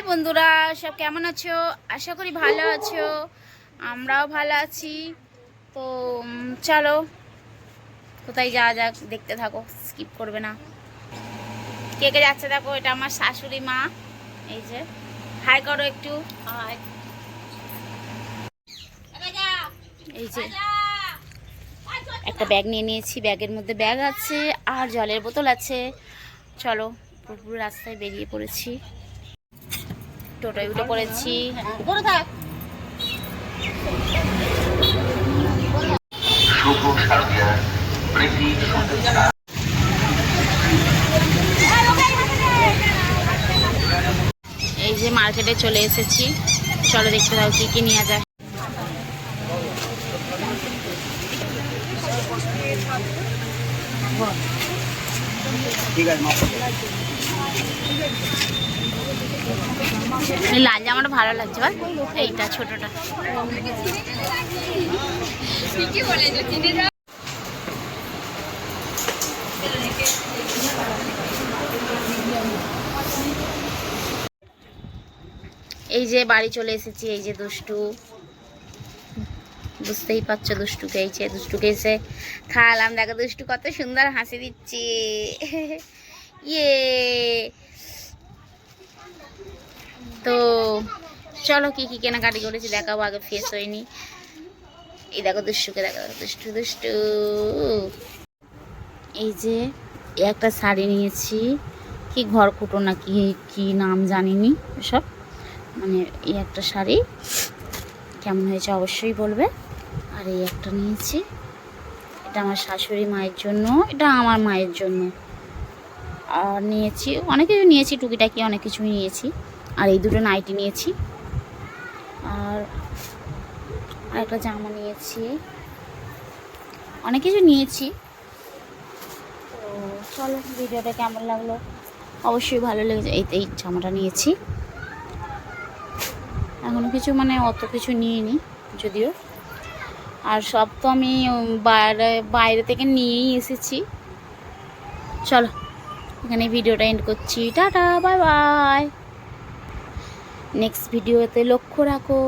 High বন্ধুরা সব কেমন আছো? আশা করি ভালো আছো। আমরাও ভালো আছি। তো চলো কোথায় যাওয়া যাক দেখতে থাকো স্কিপ করবে না। কে কে যাচ্ছে দেখো এটা আমার শাশুড়ি মা। এই যে হাই করো একটু। এই যে একটা ব্যাগ নিয়ে নিয়েছি ব্যাগের মধ্যে ব্যাগ আছে আর জলের বোতল আছে। চলো পুরো রাস্তায় বেরিয়ে পড়েছি। টোটোয় উঠে পড়েছি। শুভ শারদিয়া প্রীতি শুভেচ্ছা এই যে মার্কেটে চলে এসেছি। চলো দেখতে দাও কি কি নিয়ে যায়। লাল জামাটা ভালো লাগছে, বল। এইটা ছোটটা। এই যে বাড়ি চলে এসেছি, এই যে দুষ্টু। বুঝতেই পারছ এই যে দুষ্টুকে এসে খাওয়ালাম দেখো দুষ্টু কত সুন্দর হাসি দিচ্ছে। ইয়ে। তো চলো কি কি কেনাকাটি করেছি দেখাবো, আগে ফেস হয়নি এই দেখো দুষ্টুকে, দেখো দুষ্টু দুষ্টু। এই যে একটা শাড়ি নিয়েছি। কি ঘর কুটো না কি কি নাম জানিনি সব। মানে এই একটা শাড়ি। কেমন হয়েছে অবশ্যই বলবে। আর এই একটা নিয়েছি। এটা আমার শাশুড়ি মায়ের জন্য, এটা আমার মায়ের জন্য। আর নিয়েছি, অনেক কিছু নিয়েছি, টুকিটাকি অনেক কিছুই নিয়েছি। আর এই দুটো নাইটি নিয়েছি। আর একটা জামা নিয়েছি। অনেক কিছু নিয়েছি। তো চলো, ভিডিওটা কেমন লাগল? অবশ্যই ভালো লেগেছে এই এই জামাটা নিয়েছি। এখনও কিছু মানে অত কিছু নিয়ে নি যদিও। আর সব তো আমি বাইরে বাইরে থেকে নিয়েই এসেছি। চলো, এখানে ভিডিওটা এন্ড করছি। টাটা বাই বাই নেক্সট ভিডিওতে লক্ষ্য রাখো।